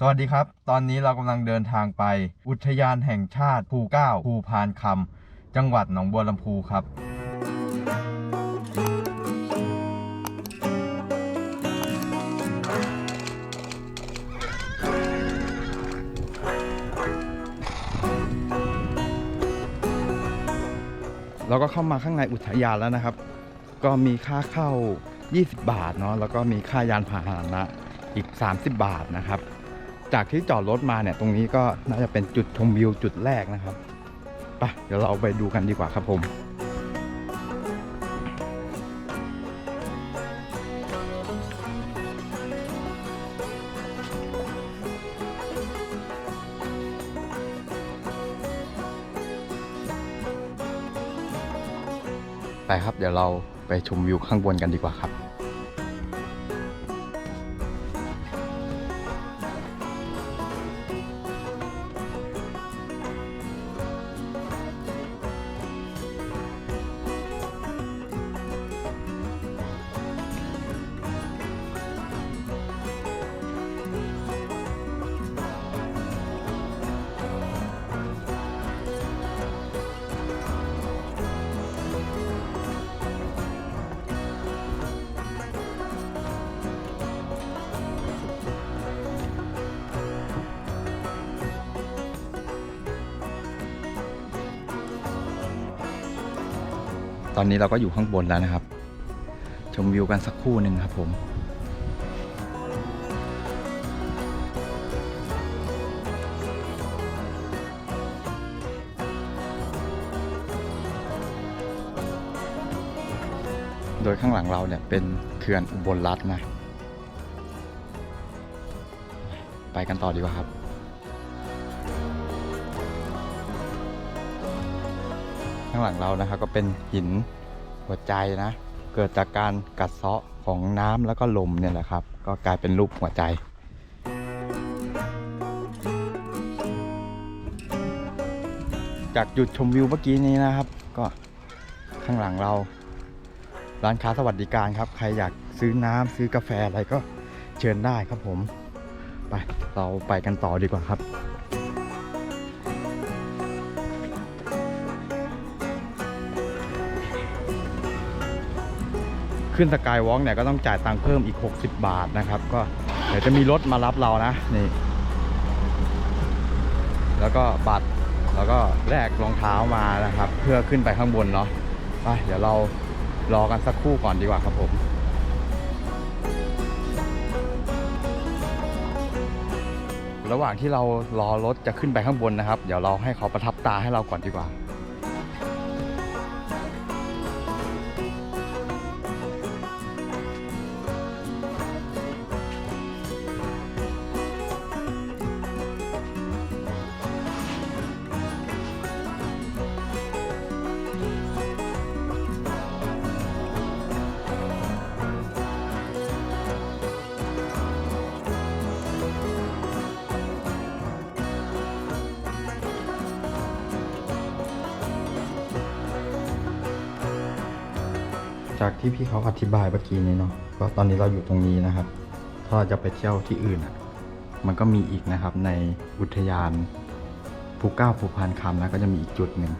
สวัสดีครับ ตอนนี้เรากำลังเดินทางไป อุทยานแห่งชาติภูเก้าภูพานคำจังหวัดหนองบัวลำพูครับ เราก็เข้ามาข้างในอุทยานแล้วนะครับ ก็มีค่าเข้า 20 บาทเนาะแล้วก็มีค่ายานพาหนะอีก 30 บาทนะครับ จากที่จอดรถมาเนี่ยตรงนี้ก็น่าจะเป็นจุดชมวิวจุดแรกนะครับไปเดี๋ยวเราไปดูกันดีกว่าครับผมไปครับเดี๋ยวเราไปชมวิวข้างบนกันดีกว่าครับ ตอนนี้เราก็อยู่ข้างบนแล้วนะครับ ชมวิวกันสักครู่หนึ่งครับผมโดยข้างหลังเราเนี่ยเป็นเขื่อนอุบลรัฐนะ ไปกันต่อดีกว่าครับ ข้างหลังเรานะครับก็เป็นหินหัวใจนะ เกิดจากการกัดเซาะของน้ำแล้วก็ลมเนี่ยแหละครับ ก็กลายเป็นรูปหัวใจจากจุดชมวิวเมื่อกี้นี้นะครับ ก็ข้างหลังเรา ร้านค้าสวัสดิการครับ ใครอยากซื้อน้ำซื้อกาแฟอะไรก็เชิญได้ครับผม ไปเราไปกันต่อดีกว่าครับ ขึ้นสกายวอล์กเนี่ยก็ต้องจ่ายตังค์เพิ่มอีก 60 บาทนะครับ ก็เดี๋ยวจะมีรถมารับเรานะนี่แล้วก็บัตรแล้วก็แลกรองเท้ามานะครับ เพื่อขึ้นไปข้างบนเนาะไปเดี๋ยวเรารอกันสักครู่ก่อนดีกว่าครับผมระหว่างที่เรารอรถจะขึ้นไปข้างบนนะครับ เดี๋ยวเราให้เขาประทับตาให้เราก่อนดีกว่า จากที่พี่เขาอธิบายเมื่อกี้นี้เนาะก็ตอนนี้เราอยู่ตรงนี้นะครับ ถ้าเราจะไปเที่ยวที่อื่นอะมันก็มีอีกนะครับในอุทยานภูเก้าภูพานคำนะก็จะมีอีกจุดหนึ่ง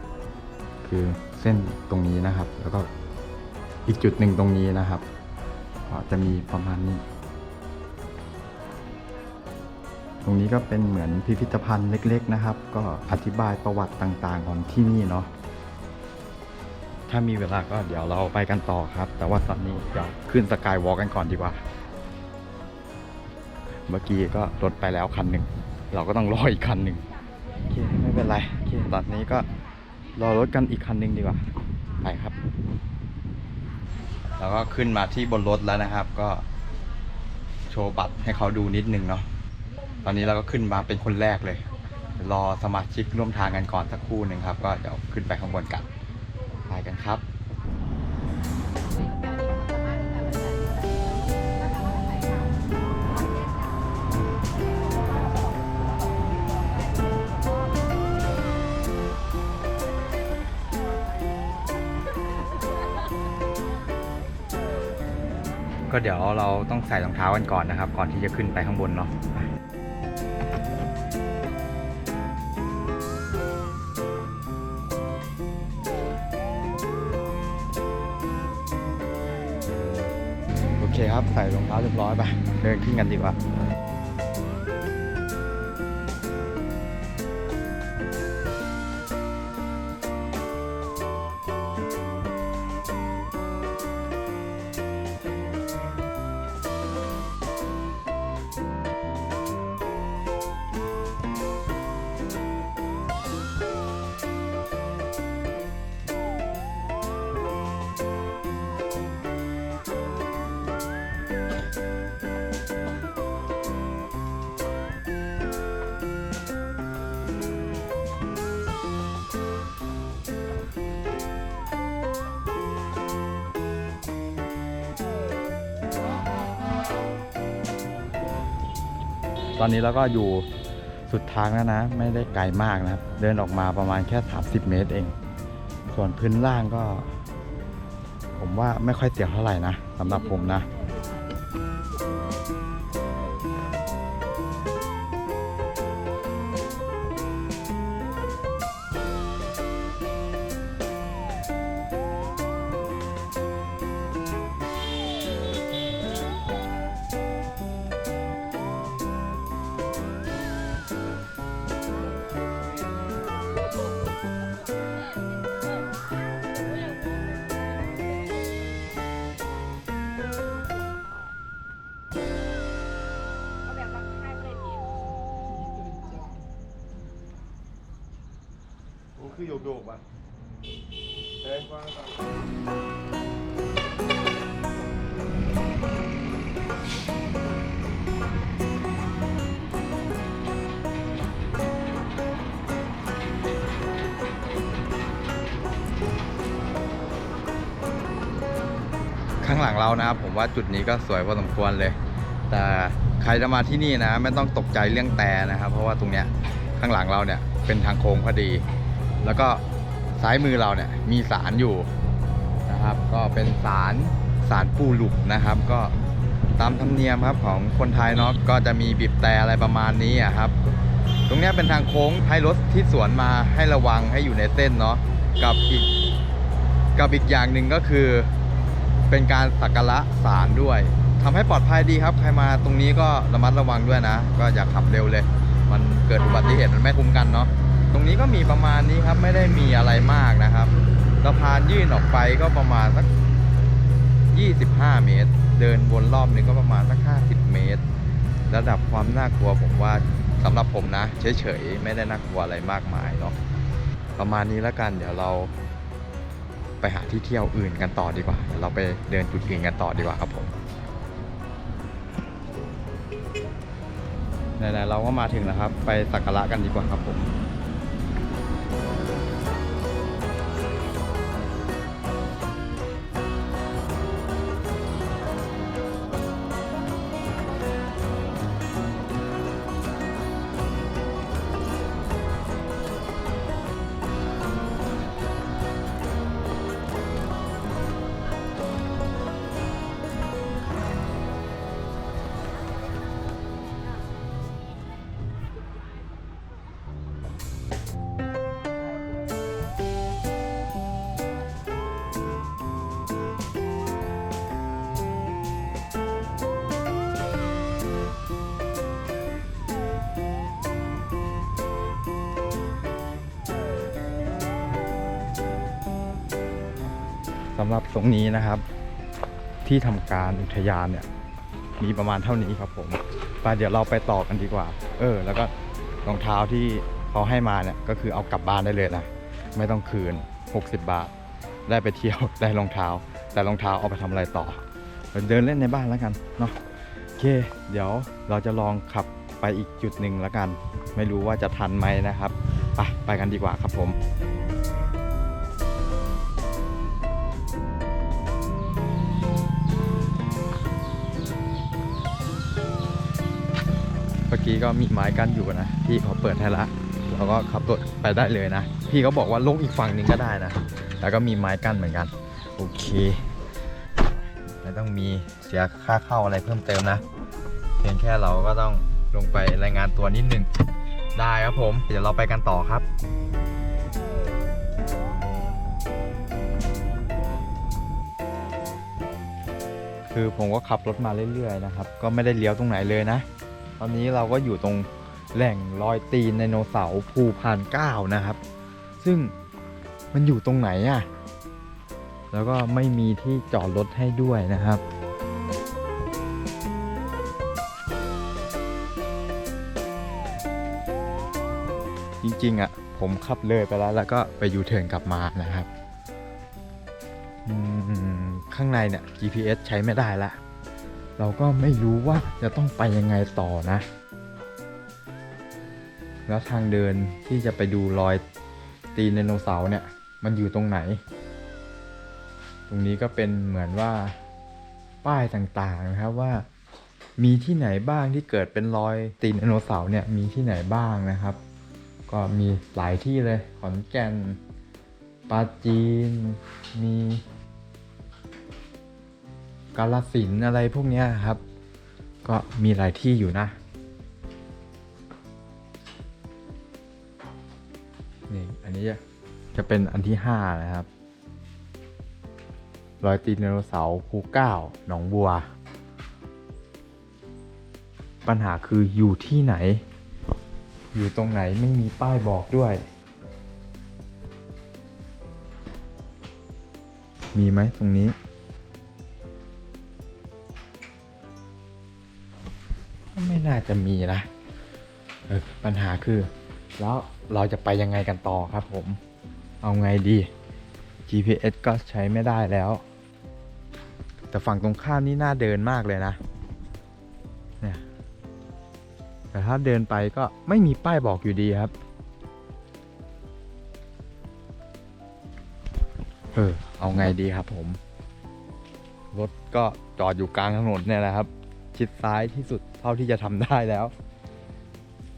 คือเส้นตรงนี้นะครับ แล้วก็อีกจุดหนึ่งตรงนี้นะครับก็จะมีประมาณนี้ ตรงนี้ก็เป็นเหมือนพิพิธภัณฑ์เล็ก ๆนะครับ ก็อธิบายประวัติต่างๆของที่นี่เนาะ ถ้ามีเวลาก็เดี๋ยวเราไปกันต่อครับ แต่ว่าตอนนี้เดี๋ยวขึ้นสกายวอล์กกันก่อนดีกว่า เมื่อกี้ก็รถไปแล้วคันหนึ่ง เราก็ต้องรออีกคันหนึ่งโอเคไม่เป็นไรโอเคตอนนี้ก็รอรถกันอีกคันหนึ่งดีกว่า ไปครับ แล้วก็ขึ้นมาที่บนรถแล้วนะครับ ก็โชว์บัตรให้เขาดูนิดนึงเนาะ ตอนนี้เราก็ขึ้นมาเป็นคนแรกเลย รอสมาชิกร่วมทางกันก่อนสักครู่หนึ่งครับ ก็เดี๋ยวขึ้นไปข้างบนกัน ไปกันครับก็เดี๋ยวเราต้องใส่รองเท้ากันก่อนนะครับ ก่อนที่จะขึ้นไปข้างบนเนาะ เคครับ ใส่รองเท้าเรียบร้อยไป เดินขึ้นกันดีกว่า ตอนนี้เราก็อยู่สุดทางแล้วนะ ไม่ได้ไกลมากนะครับ เดินออกมาประมาณแค่ 30 เมตรเอง ส่วนพื้นล่างก็ ผมว่าไม่ค่อยเสียวเท่าไหร่นะสำหรับผมนะ โยกโยกอะเฮ้ยฟังฟังข้างหลังเรานะครับ ผมว่าจุดนี้ก็สวยพอสมควรเลย แต่ใครจะมาที่นี่นะ ไม่ต้องตกใจเรื่องแต่นะครับ เพราะว่าตรงเนี้ยข้างหลังเราเนี่ยเป็นทางโค้งพอดี แล้วก็ซ้ายมือเราเนี่ยมีศาลอยู่นะครับ ก็เป็นศาลศาลปูหลุกนะครับ ก็ตามธรรมเนียมครับของคนไทยเนาะก็จะมีบีบแต่อะไรประมาณนี้อะครับ ตรงนี้เป็นทางโค้งให้รถที่สวนมาให้ระวังให้อยู่ในเส้นเนาะกับอีกกับอีกอย่างหนึ่งก็คือเป็นการสักการะศาลด้วยทำให้ปลอดภัยดีครับ ใครมาตรงนี้ก็ระมัดระวังด้วยนะ ก็อย่าขับเร็วเลย มันเกิดอุบัติเหตุมันไม่คุ้มกันเนาะ ตรงนี้ก็มีประมาณนี้ครับไม่ได้มีอะไรมากนะครับสะพานยื่นออกไปก็ประมาณสัก 25 เมตร เดินวนรอบหนึ่งก็ประมาณสัก 50 เมตร ระดับความน่ากลัวผมว่าสำหรับผมนะ เฉยๆ ไม่ได้น่ากลัวอะไรมากมายเนาะประมาณนี้แล้วกันเดี๋ยวเราไปหาที่เที่ยวอื่นกันต่อดีกว่าเดี๋ยวเราไปเดินจุดอื่นกันต่อดีกว่าครับผมไหนๆเราก็มาถึงแล้วครับ ไปสักการะกันดีกว่าครับผมำหรับตรงนี้นะครับ ที่ทำการอุทยานเนี่ย มีประมาณเท่านี้ครับผมไปเดี๋ยวเราไปต่อกันดีกว่า เออ แล้วก็รองเท้าที่เขาให้มาเนี่ยก็คือเอากลับบ้านได้เลยนะ ไม่ต้องคืน 60 บาท ได้ไปเที่ยวได้รองเท้า แต่รองเท้าเอาไปทำอะไรต่อ เดินเล่นในบ้านแล้วกันเนาะโอเค เดี๋ยวเราจะลองขับไปอีกจุดหนึ่งแล้วกัน ไม่รู้ว่าจะทันไหมนะครับ ไปไปกันดีกว่าครับผม กี้ก็มีไม้กั้นอยู่นะพี่เขาเปิดให้ละเราก็ขับรถไปได้เลยนะ พี่เขาบอกว่าลงอีกฝั่งนึงก็ได้นะ แล้วก็มีไม้กั้นเหมือนกัน โอเคไม่ต้องมีเสียค่าเข้าอะไรเพิ่มเติมนะ เพียงแค่เราก็ต้องลงไปรายงานตัวนิดหนึ่งได้ครับผม เดี๋ยวเราไปกันต่อครับคือผมก็ขับรถมาเรื่อยๆนะครับ ก็ไม่ได้เลี้ยวตรงไหนเลยนะ ตอนนี้เราก็อยู่ตรงแหล่งรอยตีนไดโนเสาร์ภูพานเก้านะครับ ซึ่งมันอยู่ตรงไหนอะ่ะ แล้วก็ไม่มีที่จอดรถให้ด้วยนะครับจริงๆอะ่ะผมขับเลยไปแล้วแล้วก็ไปยูเทิร์นกลับมานะครับ ข้างในเนี่ย GPS ใช้ไม่ได้ละ เราก็ไม่รู้ว่าจะต้องไปยังไงต่อนะ แล้วทางเดินที่จะไปดูรอยตีนไดโนเสาร์เนี่ย มันอยู่ตรงไหน ตรงนี้ก็เป็นเหมือนว่าป้ายต่างๆนะครับว่า มีที่ไหนบ้างที่เกิดเป็นรอยตีนไดโนเสาร์เนี่ยมีที่ไหนบ้างนะครับ ก็มีหลายที่เลยขอนแก่นปาจีนมี กาลสินอะไรพวกนี้ครับ ก็มีหลายที่อยู่นะนี่อันนี้จะเป็นอันที่ห้านะครับ รอยตีนไดโนเสาร์ภูเก้าหนองบัว ปัญหาคืออยู่ที่ไหน อยู่ตรงไหนไม่มีป้ายบอกด้วย มีไหมตรงนี้ จะมีนะปัญหาคือ แล้วเราจะไปยังไงกันต่อครับผม เอาไงดี GPS ก็ใช้ไม่ได้แล้ว แต่ฝั่งตรงข้ามนี่น่าเดินมากเลยนะ เนี่ย แต่ถ้าเดินไปก็ไม่มีป้ายบอกอยู่ดีครับ เออ เอาไงดีครับผม รถก็จอดอยู่กลางถนนเนี่ยแหละครับ ชิดซ้ายที่สุดเท่าที่จะทำได้แล้ว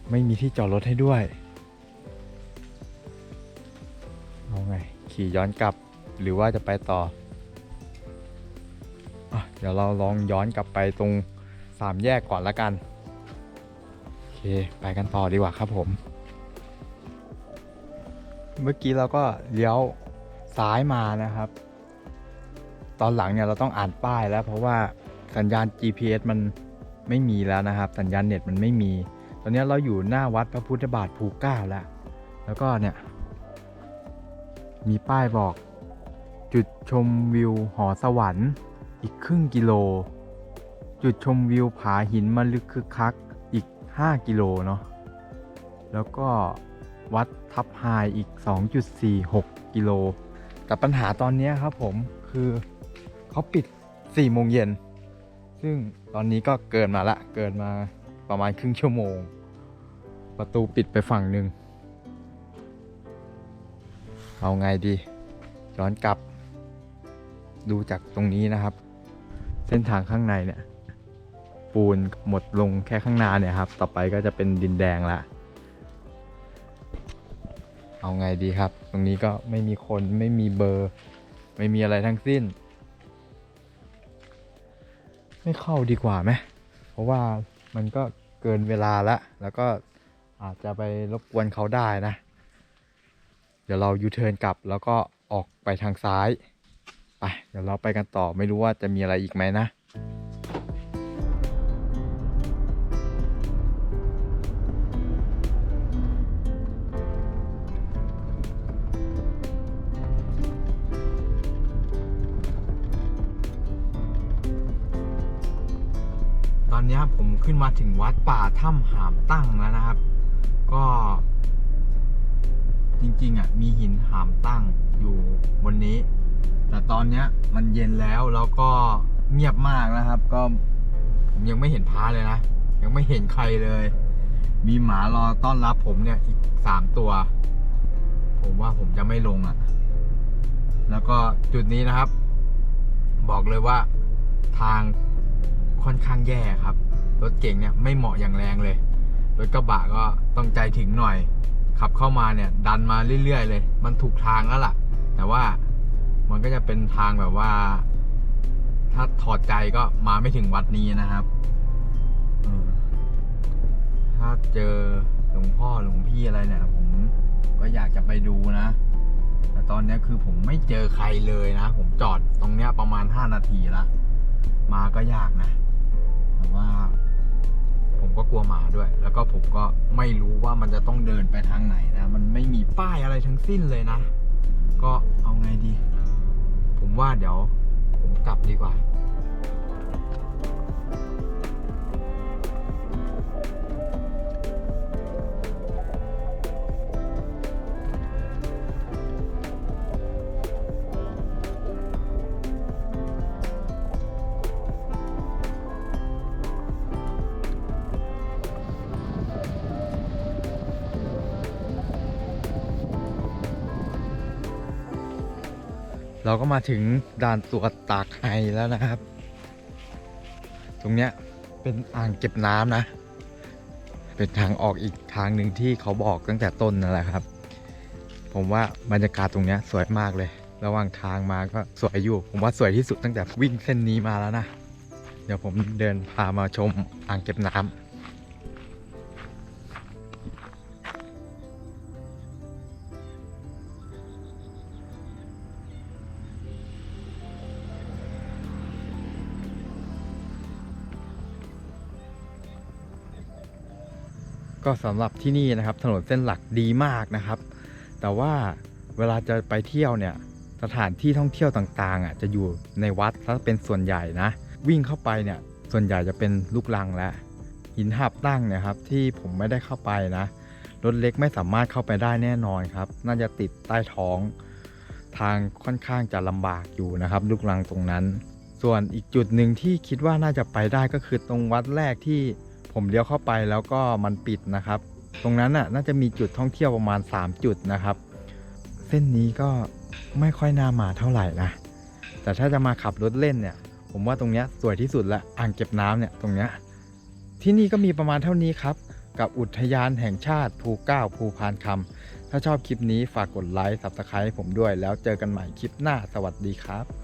ไม่มีที่จอดรถให้ด้วย เอาไง ขี่ย้อนกลับหรือว่าจะไปต่ออเดี๋ยวเราลองย้อนกลับไปตรงสามแยกก่อนละกัน โอเค ไปกันต่อดีกว่าครับผม เมื่อกี้เราก็เลี้ยวซ้ายมานะครับ ตอนหลังเนี่ยเราต้องอ่านป้ายแล้วเพราะว่า สัญญาณ GPS มันไม่มีแล้วนะครับ สัญญาณเน็ตมันไม่มี ตอนนี้เราอยู่หน้าวัดพระพุทธบาทภูเก้าแล้ว แล้วก็เนี่ย มีป้ายบอก จุดชมวิวหอสวรรค์อีกครึ่งกิโล จุดชมวิวผาหินมลึกคึกคักอีก 5 กิโลเนาะ แล้วก็วัดทับไฮอีก 2.46 กิโล แต่ปัญหาตอนนี้ครับผมคือเขาปิด4โมงเย็น ซึ่งตอนนี้ก็เกินมาละ เกินมาประมาณครึ่งชั่วโมง ประตูปิดไปฝั่งหนึ่ง เอาไงดี ย้อนกลับ ดูจากตรงนี้นะครับ เส้นทางข้างในเนี่ย ปูนหมดลงแค่ข้างหน้าเนี่ยครับ ต่อไปก็จะเป็นดินแดงละเอาไงดีครับ ตรงนี้ก็ไม่มีคนไม่มีเบอร์ ไม่มีอะไรทั้งสิ้น ไม่เข้าดีกว่าไหมเพราะว่ามันก็เกินเวลาละ แล้วก็อาจจะไปรบกวนเขาได้นะ เดี๋ยวเรายูเทิร์นกลับแล้วก็ออกไปทางซ้าย ไป เดี๋ยวเราไปกันต่อไม่รู้ว่าจะมีอะไรอีกไหมนะ ขึ้นมาถึงวัดป่าถ้ำหามตั้งแล้วนะครับ ก็ จริงๆอะมีหินหามตั้งอยู่บนนี้ แต่ตอนเนี้ยมันเย็นแล้วแล้วก็เงียบมากนะครับ ก็ผมยังไม่เห็นพระเลยนะ ยังไม่เห็นใครเลย มีหมารอต้อนรับผมเนี่ยอีกสามตัว ผมว่าผมจะไม่ลงอะ แล้วก็จุดนี้นะครับ บอกเลยว่าทางค่อนข้างแย่ครับ รถเก่งเนี่ยไม่เหมาะอย่างแรงเลย รถกระบะก็ต้องใจถึงหน่อย ขับเข้ามาเนี่ยดันมาเรื่อยๆเลย มันถูกทางแล้วล่ะ แต่ว่ามันก็จะเป็นทางแบบว่า ถ้าถอดใจก็มาไม่ถึงวัดนี้นะครับถ้าเจอหลวงพ่อหลวงพี่อะไรเนี่ย ผมก็อยากจะไปดูนะ แต่ตอนนี้คือผมไม่เจอใครเลยนะ ผมจอดตรงเนี้ยประมาณ 5 นาทีละ มาก็ยากนะ แต่ว่า ผมก็กลัวหมาด้วย แล้วก็ผมก็ไม่รู้ว่ามันจะต้องเดินไปทางไหนนะ มันไม่มีป้ายอะไรทั้งสิ้นเลยนะ ก็เอาไงดี ผมว่าเดี๋ยวผมกลับดีกว่า เราก็มาถึงด่านตรวจตากไฮแล้วนะครับ ตรงเนี้ยเป็นอ่างเก็บน้ำนะ เป็นทางออกอีกทางหนึ่งที่เขาบอกตั้งแต่ต้นนั่นแหละครับ ผมว่าบรรยากาศตรงเนี้ยสวยมากเลย ระหว่างทางมาก็สวยอยู่ ผมว่าสวยที่สุดตั้งแต่วิ่งเส้นนี้มาแล้วนะ เดี๋ยวผมเดินพามาชมอ่างเก็บน้ำ ก็สำหรับที่นี่นะครับถนนเส้นหลักดีมากนะครับ แต่ว่าเวลาจะไปเที่ยวเนี่ยสถานที่ท่องเที่ยวต่างๆอะจะอยู่ในวัดถ้าเป็นส่วนใหญ่นะ วิ่งเข้าไปเนี่ยส่วนใหญ่จะเป็นลูกลังและหินหับตั้งเนี่ยครับที่ผมไม่ได้เข้าไปนะรถเล็กไม่สามารถเข้าไปได้แน่นอนครับ น่าจะติดใต้ท้อง ทางค่อนข้างจะลำบากอยู่นะครับ ลูกลังตรงนั้น ส่วนอีกจุดหนึ่งที่คิดว่าน่าจะไปได้ก็คือตรงวัดแรกที่ ผมเลี้ยวเข้าไปแล้วก็มันปิดนะครับ ตรงนั้นน่ะน่าจะมีจุดท่องเที่ยวประมาณ 3 จุดนะครับ เส้นนี้ก็ไม่ค่อยน่ามาเท่าไหร่นะ แต่ถ้าจะมาขับรถเล่นเนี่ย ผมว่าตรงเนี้ยสวยที่สุดละอ่างเก็บน้ำเนี่ยตรงเนี้ยที่นี่ก็มีประมาณเท่านี้ครับ กับอุทยานแห่งชาติภูเก้าภูพานคำถ้าชอบคลิปนี้ฝากกดไลค์ s ับสไครต์ผมด้วย แล้วเจอกันใหม่คลิปหน้าสวัสดีครับ